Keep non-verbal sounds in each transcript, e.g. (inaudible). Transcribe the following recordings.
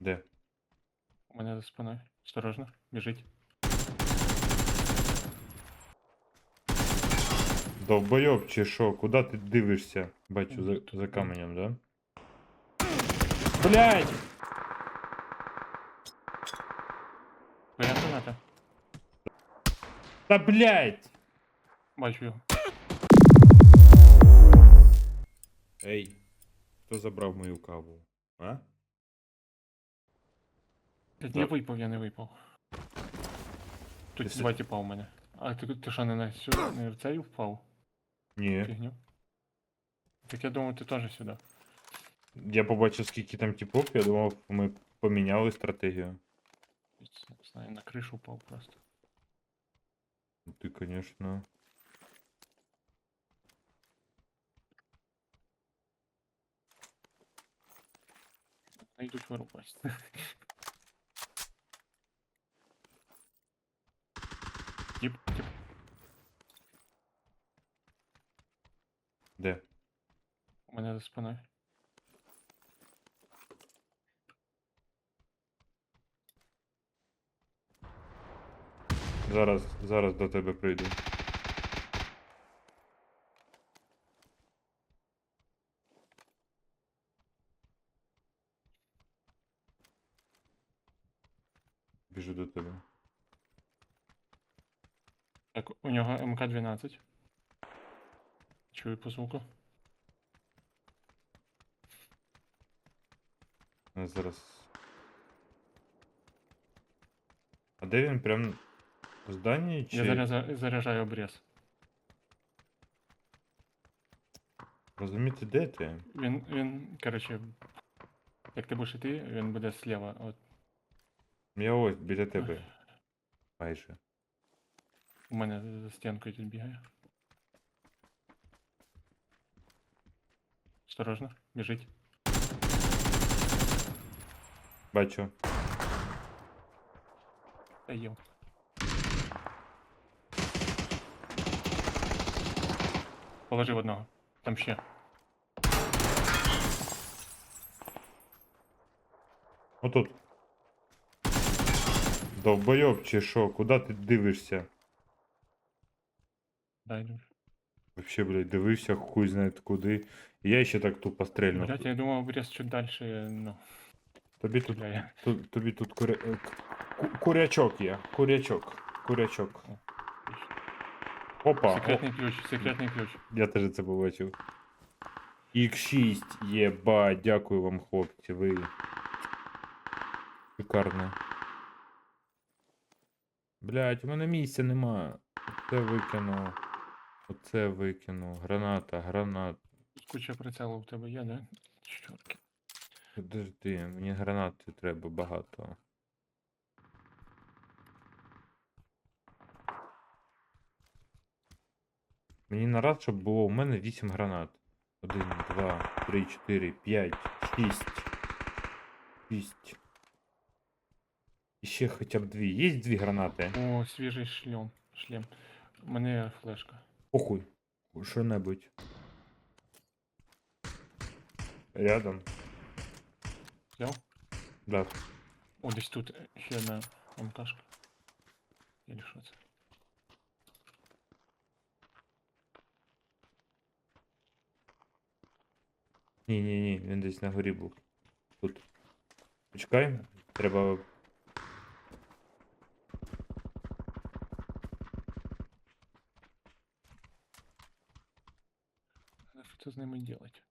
Де? У мене за спиною. Осторожно, біжить. Довбойоб чи що? Куди ти дивишся? Бачу за, за каменем, да? Блять! Твоя граната? Та блять! Бачу його. Ей, хто забрав мою каву? А? Так За- не випав, я не випав. Тут Ти два тіпа у мене. А ти, ти що, не на сю- не в цей впав? Ні. Фігню? Так я думав, ти теж сюди. Я побачив, скільки там типов, я думав, ми поміняли стратегію. Не знаю, на кришу впав просто. Ти, конечно. Найдуть вирубати. (laughs) Тип, тип. Де? У мене за спиною. Зараз, зараз до тебе прийду. Біжу до тебе. Так, у нього МК-12. Чую по звуку. А зараз. А де він прям в зданні чи Я заряджаю, заряджаю обрез. розуміти, де ти? Він, він, коротше, як ти будеш йти, він буде зліва. От Я ось біля тебе. Майже. у мене за стінкою тут бігає. Осторожно, біжить. Бачу. Та їв. Положив одного. Там ще. Отут. Довбойоб чи що? Куди ти дивишся? Дай дуже. Вообще, блядь, дивився, хуй знає куди. І я ще так тупо стрельнув. Блять, я думав, обрез чуть дальше, ну, Тобі тут, тут, тобі тут куря... е, ку- курячок є. Курячок. Курячок. Опа. Секретний ключ, секретний ключ. Я теж це побачив. X6, єба, дякую вам, хлопці, ви. Шикарно. Блять, у мене місця нема. Оце викину. Оце викину. Граната, гранат. Куча прицелу в тебе є, да? Чорт. Подожди, мені гранати треба багато. Мені нарад, щоб було у мене 8 гранат. 1, 2, 3, 4, 5, 6. 6. І ще хоча б дві. Є дві гранати? О, свіжий шлем. Шлем. У мене флешка. Похуй. Що-небудь. Рядом. Взяв? Да. О, десь тут е, ще одна МКшка. Или що це? Ні, ні, ні, він десь на горі був. Тут. Почекай, треба. З ними делать?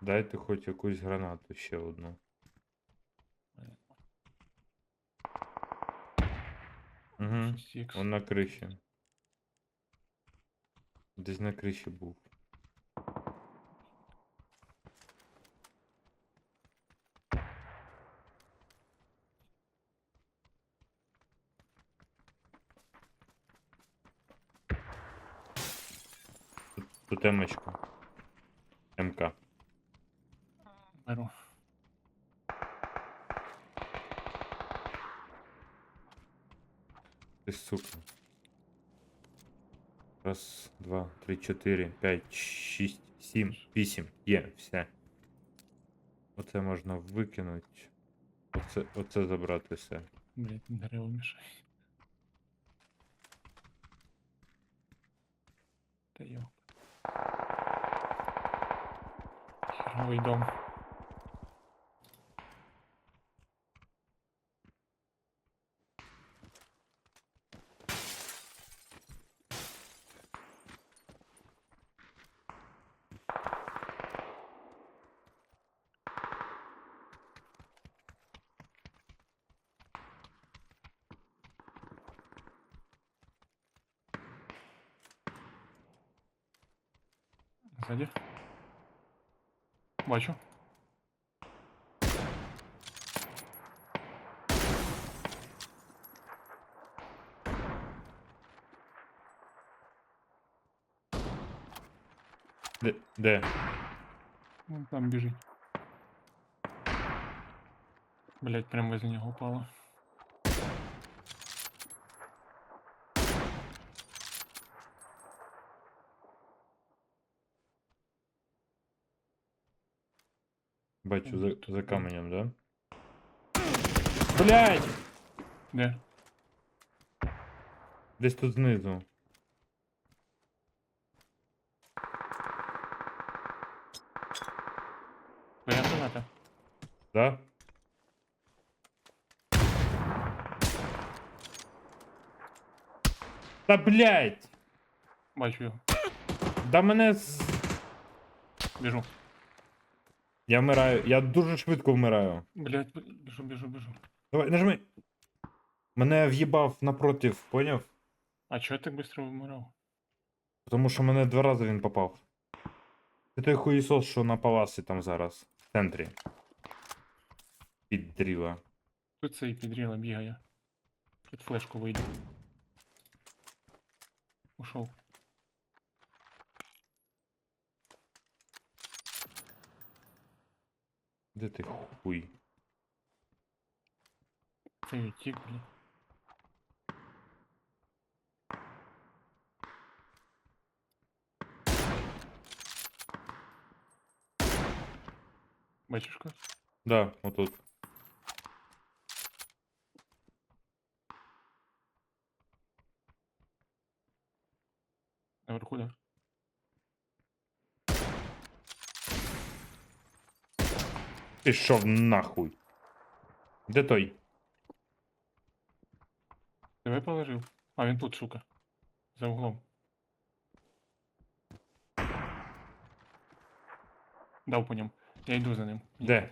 Дайте хоч якусь гранату ще одну. Угу. 6х. Он на криші. Десь на криші був. Тут. МК. Беру. Ты сука. Раз, два, три, четыре, пять, шесть, 7, 8. Є, все. Оце можна викинути. Оце, оце забрати все. Блять, дерево мішає. Та йо. Херовий дом. Ззаді. Бачу. Де? Де? Вон там біжить. Блять, прям возле нього упало. Бачу, за, за каменем, да? Блядь! Де? Десь тут знизу. Твоя граната? Да? Та блядь! Бачу його. Да мене з... Біжу. Я вмираю. Я дуже швидко вмираю. Блять, біжу, біжу, біжу. Давай, нажми. Мене в'їбав напротив, поняв? А чого я так швидко вмирав? Тому що мене два рази він попав. Це той хуїсос, що на паласі там зараз. В центрі. Під дріва. Тут цей підріла бігає. Під флешку вийде. Ушов. Де ти хуй? Цей відтік, блін. Бачиш когось? Да, отут. Пішов нахуй. Де той? Тебе положив? А, він тут, сука. За углом. Дав по ньому. Я йду за ним. Де?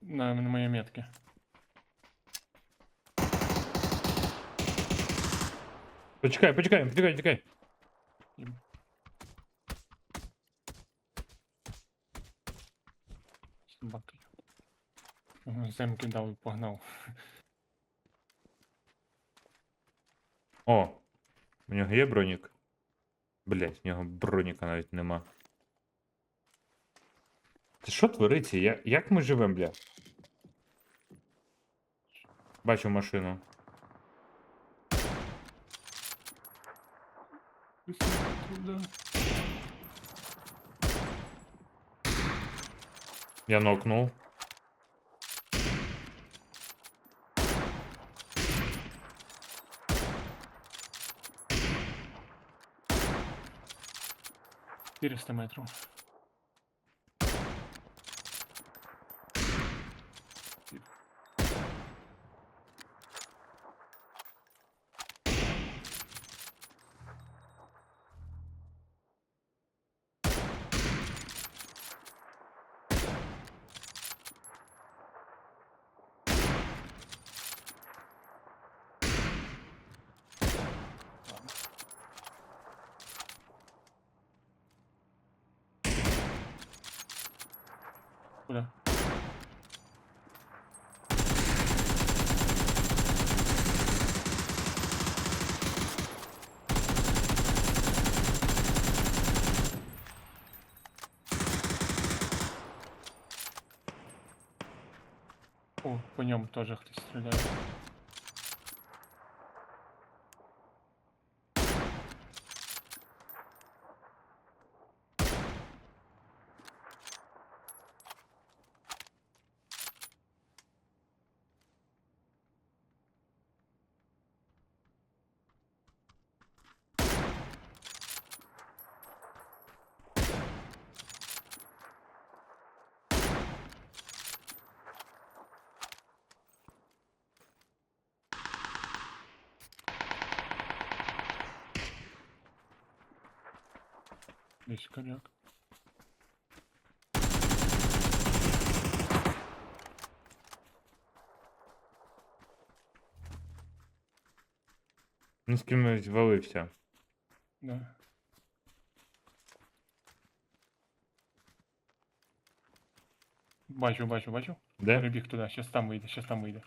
На, на моей метке. Почекай, почекай, почекай, почекай. Собака. Ага, Земки дав і погнав. О! У нього є бронік? Блять, в нього броніка навіть нема. Це що твориться? Я... Як ми живем, бля? Бачу машину. Туда. Я нокнув. Четыреста метров. О, по ньому тоже хтось стріляє. Десь коняк. Він з кимось валився. Да. Бачу, бачу, бачу. Де? Перебіг туди, щас там вийде, щас там вийде.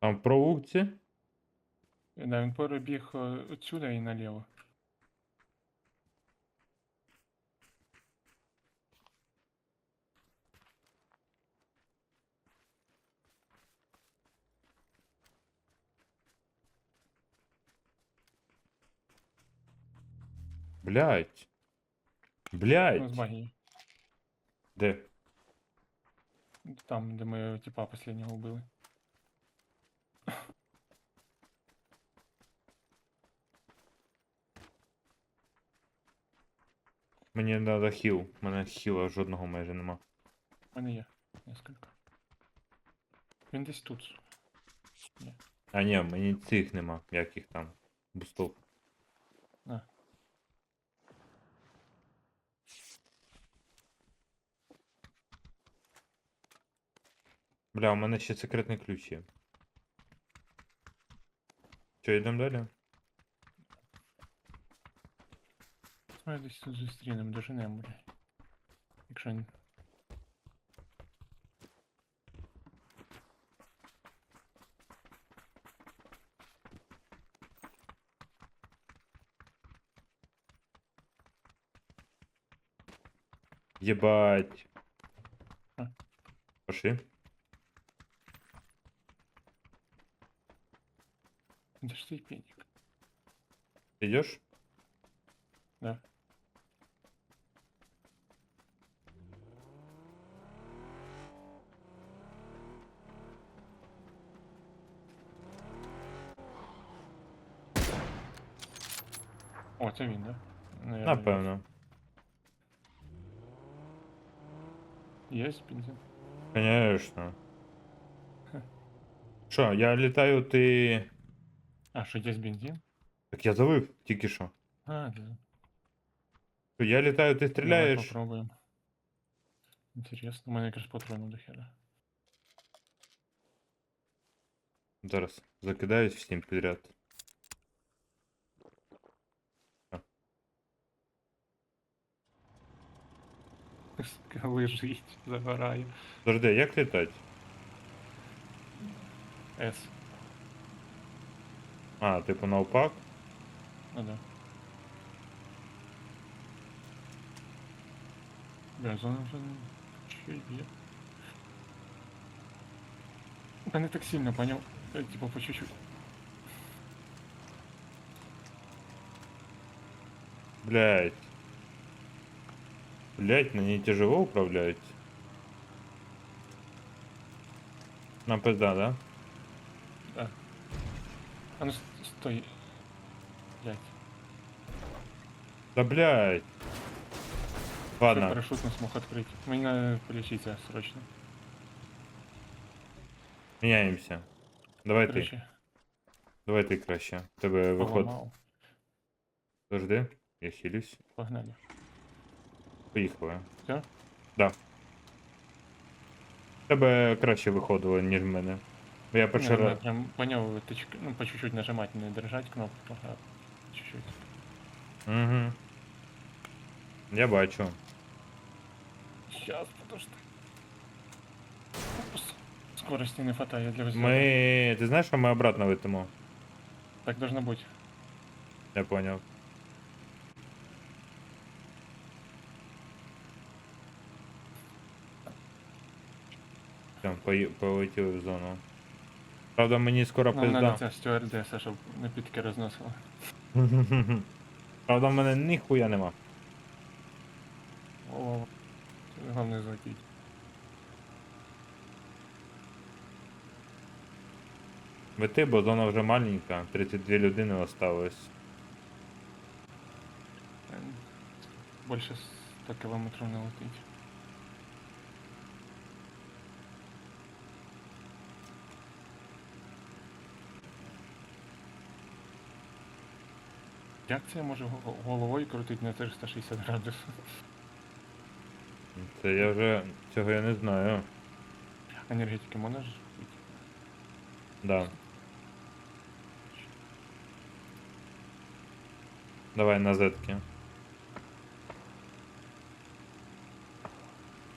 Там в провулці? Да, він перебіг е, отсюди і наліво. Блять. Ну, з Блять. магії. Де? Там, де ми типа последнього вбили. Мені треба хіл. У мене хіла жодного майже нема. У мене є несколько. Він десь тут. А ні, мені цих нема. Як їх там? Бустов. А. Бля, у мене ще секретний ключ є. Що, йдемо далі? Ми десь тут зустрінемо, доженемо, блядь. Якщо ні. Єбать. А. Пошли. Де ж цей пенік? Идешь? Да. О, це він, да? Наверно, Напевно. Є бензин? Конечно. Хе. Що, я літаю, ти. А, що є бензин? Так я завив тільки що. А, да. Що, Я літаю, ти Давай стріляєш. попробуем. Интересно, у мене якраз патрону до хера. Зараз закидаюсь всім підряд. Лежить, загорає. Подожди, як літати? С. А, типу навпак. Ну да. Бля, зона вже не чуть є. Та не так сильно, понял? Э, Типа по чуть-чуть. Блять. Блять, на ней тяжело управлять. Нам пизда, да? Да. А ну стой. Блять. Да блять. Ладно, парашют не смог открыть. Мне надо полечиться срочно. міняємося. Давай ти. Короче, Давай ти краще. Тебе виход. поламав. Подожди, я хилюсь. Погнали. Поїхали. Все? Да. Тебе краще виходило, ніж в мене. Я перший надо раз. прям понял, тычк, ну по чуть-чуть нажимать, не держать кнопку, а чуть-чуть. Угу. Я бачу. Сейчас, подожди. С- Скорости не хватает для взлета. Ми. Ти знаєш, що ми обратно летимо? Так должно быть. Я поняв. Все, полетіли в зону. Правда, мені скоро Нам надо пизда. ця стюардеса, щоб напитки розносила. (laughs) Правда, в мене ніхуя нема. О, головне злетіть. Лети, бо зона вже маленька, 32 людини осталось. Ем, Більше 100 кілометрів не летить. Як це я можу головою крутити на 360 градусів? Це я вже цього я не знаю. Енергетики можна ж пити? Да. Давай на зетки.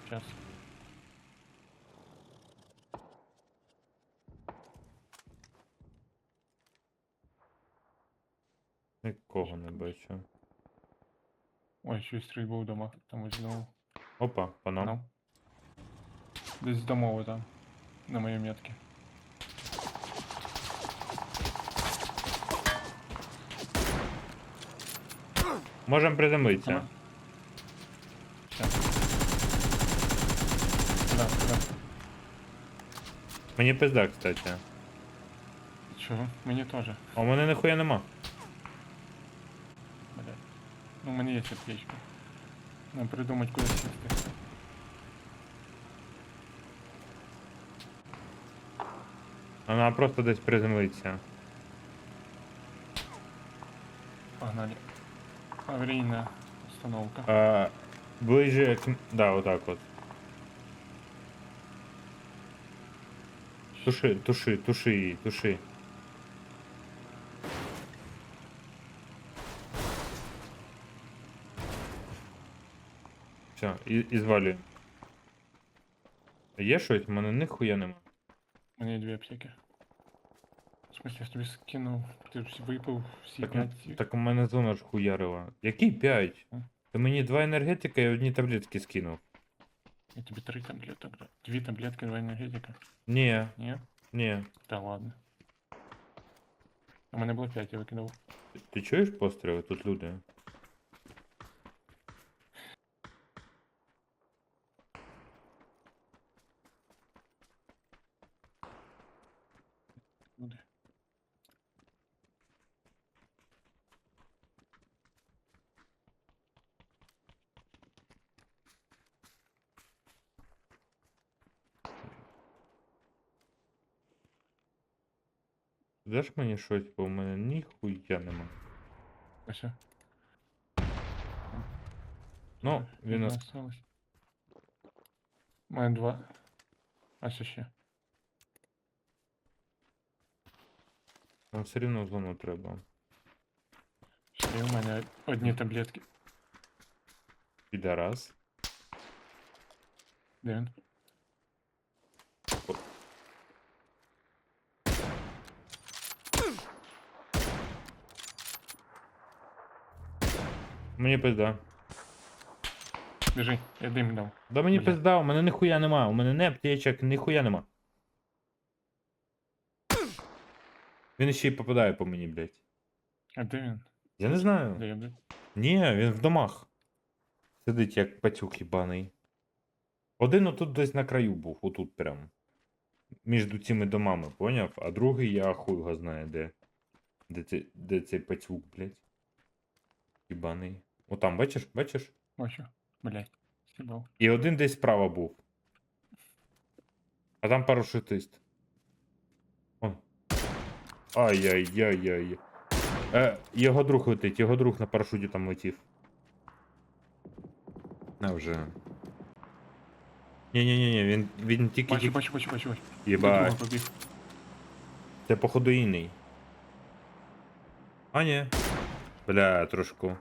Час. Нікого не бачу. Ой, щось стрільбу в домах. Там ось знову. Опа, по нам. Ну. Десь домови там. На моїй метці. Можем приземлитися. Куда, куда? Мені пизда, кстати. Чого? Мені теж. А у мене ніхуя нема. Ну, у мене є аптечка. Нам придумать куди сісти. Вона просто десь приземлиться. Погнали. Аварійна установка. А, ближе к... Да, отак от. Туши, туши, туши її, туши. Все, і, і звалюємо. Є щось? У мене ніхуя нема. У мене є дві аптеки. В смысле, я тобі скинув. Ти ж випив всі Так, п'ять. Так у мене зона ж хуярила. Який 5? А? Ти мені два енергетика і одні таблетки скинув. Я тобі три таблеток. дав. Дві таблетки, два енергетика. Ні, Ні? ні. Та ладно. У мене було п'ять, я викидав. Ти- Ти чуєш постріли? Тут. Люди. Даш мені щось, бо у мене ніхуя нема. Ось. о. Ну, Все, він. одна осталась. У мене два. А що ще? Нам все рівно в зону треба. Ще є у мене одні таблетки. Підарас. Де він? Мені пизда. Біжи, я дим дав. Да мені Бля. пизда, у мене ніхуя нема. У мене не аптечок, ніхуя нема. Він ще й попадає по мені, блядь. А де він? Я не знаю. Де я, блядь? Ні, він в домах. Сидить як пацюк їбаний. Один отут десь на краю був, отут прям. Між цими домами, поняв? А другий я хуй його знає де. Де, цей- де цей пацюк, блядь. Їбаний. Отам, бачиш, бачиш? Бачу. Блядь. Сібав. І один десь справа був. А там парашутист. О. Ай-яй-яй-яй. Е, його друг летить, його друг на парашуті там летів. А вже. Ні-ні-ні, він, він тільки Бачу, бачу, бачу, бачу, бачу. До Єбать. побіг. Це походу інний. А ні. Бля, трошку.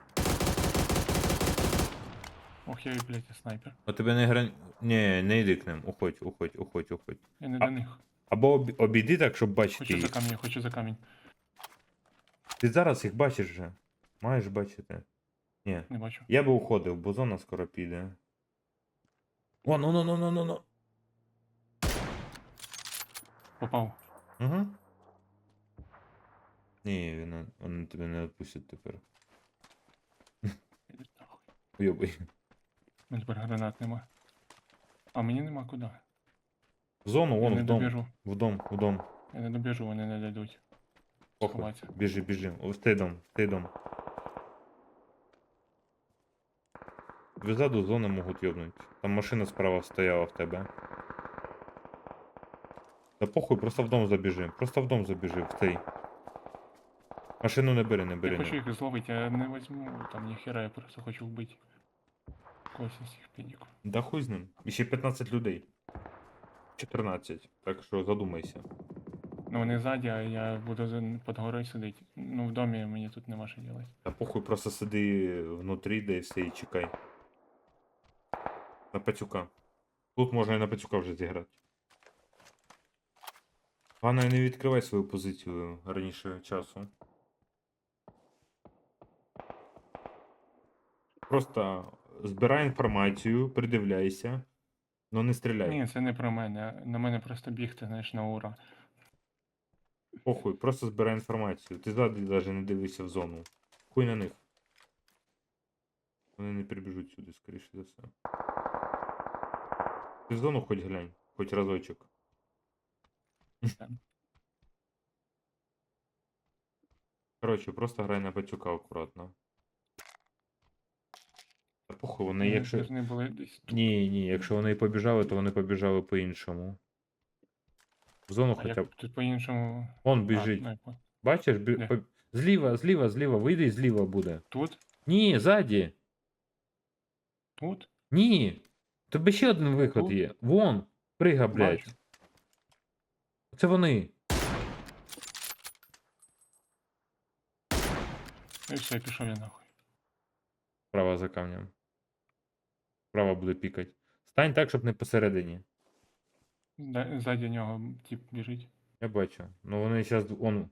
Ох, я, блядь, я снайпер. А тебе не грань. Ні, не йди к ним. Уходь, уходь, уходь, уходь. Я не до них. Або об- обійди так, щоб бачити Хочу за їх. камінь, я хочу за камінь. Ти зараз їх бачиш вже. Маєш бачити. Ні. Не бачу. Я би уходив, бо зона скоро піде. О, ну ну ну ну ну ну. Попав. Угу. Ні, він, не- він тебе не відпустить тепер. Іди нахуй. Уйобай. У мене тепер гранат нема. А мені нема куди. В зону, Я вон, не в дом. добіжу. В дом, в дом. Я не добіжу, вони не дадуть. Похуй. Сховатися. Біжи, біжи. О, в той дом, в той дом. Ззаду зони можуть йобнуть. Там машина справа стояла в тебе. Да похуй, просто в дом забіжи. Просто в дом забіжи, в цей. Машину не бери, не Я бери. хочу Не. їх зловити, я не возьму там ніхера, я просто хочу вбити. Когось цих педиків. Да хуй з ним. І ще 15 людей. 14. Так що задумайся. Ну вони ззаді, а я буду за- під горою сидіти. Ну в домі мені тут нема що робити. Та похуй, просто сиди внутрі, де і чекай. На пацюка. Тут можна і на пацюка вже зіграти. Головне, не відкривай свою позицію раніше часу. Просто збирай інформацію, придивляйся, но не стріляй. Ні, це не про мене. На мене просто бігти, знаєш, на ура. Похуй, просто збирай інформацію. Ти ззаді навіть не дивися в зону. Хуй на них. Вони не прибіжуть сюди, скоріше за все. Ти в зону хоч глянь, хоч разочок. Так. Коротше, просто грай на пацюка акуратно. Похуй, вони якщо. повинні були десь тут. Ні, ні, якщо вони і побіжали, то вони побіжали по-іншому. В зону А хоча б. як тут по-іншому. Он А, біжить. ну. Бачиш? Бі... Де? по- Зліва, зліва, зліва, вийди зліва буде. Тут? Ні, ззаді. Тут? Ні. Тобі ще один виход Тут? є. Вон. Прига, блядь. Бачу. Це вони. І все, пішов я нахуй. Права за камнем. Права буде пікать. Стань так, щоб не посередині. Да- Ззаді нього тип біжить. Я бачу. Ну вони зараз. Он.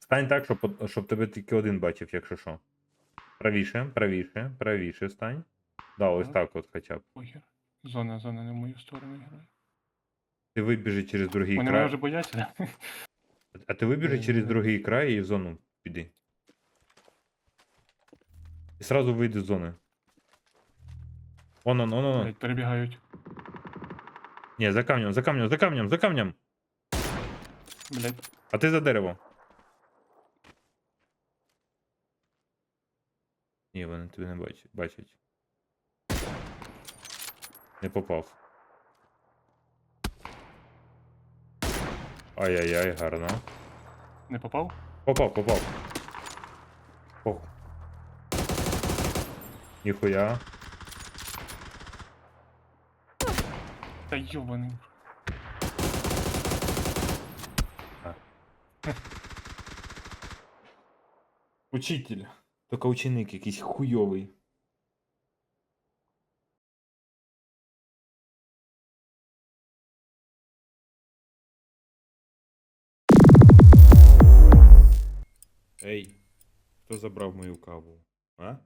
Стань так, щоб, щоб тебе тільки один бачив, якщо що. Правіше, правіше, правіше стань. Да, ось Так. так от хоча б. Похер. Зона, зона не в мою сторону грає. Ти вибіжи через другий Вони край. вже бояться. А ти вибіжи через другий край і в зону піди. І сразу вийди з зони. Он, он, он, он. Блядь, перебігають. Ні, за камнем, за камнем, за камнем, за камнем. Блядь. А ти за дерево. Ні, вони тебе не бачать. бачать. Не попав. Ай-яй-яй, гарно. Не попав? Попав, попав. Ніхуя. Та йобаний. (laughs) Учитель. Только ученик якийсь хуйовий. Ей, хто забрав мою каву? А?